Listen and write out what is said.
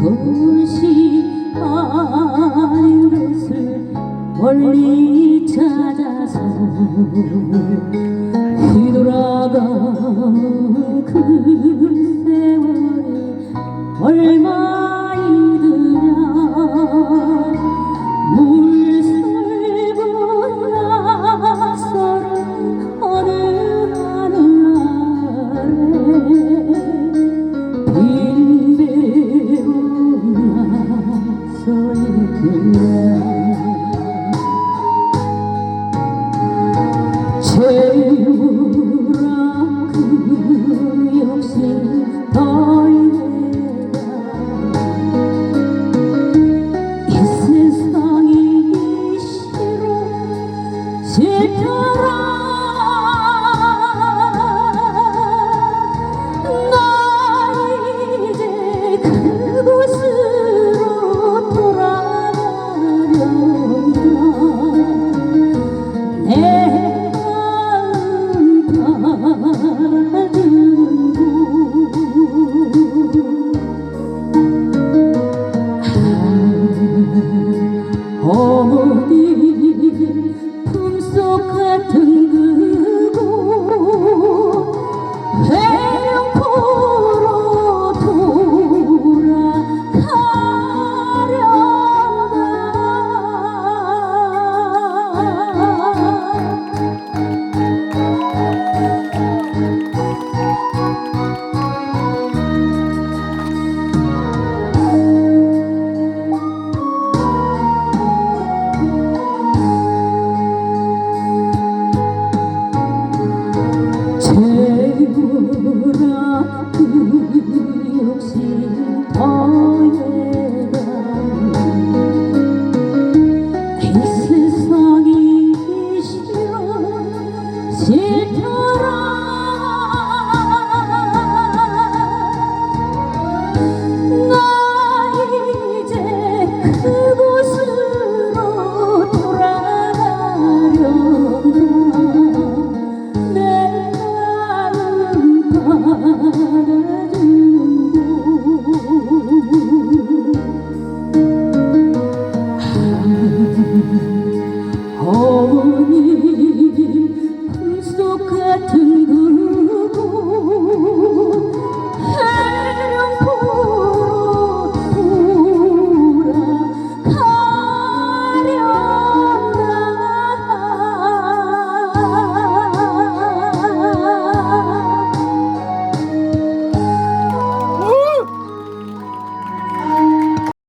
그곳이 아닌 것을 멀리 찾아서 뒤돌아가 그 许嵩 싫더라 나 이제 크고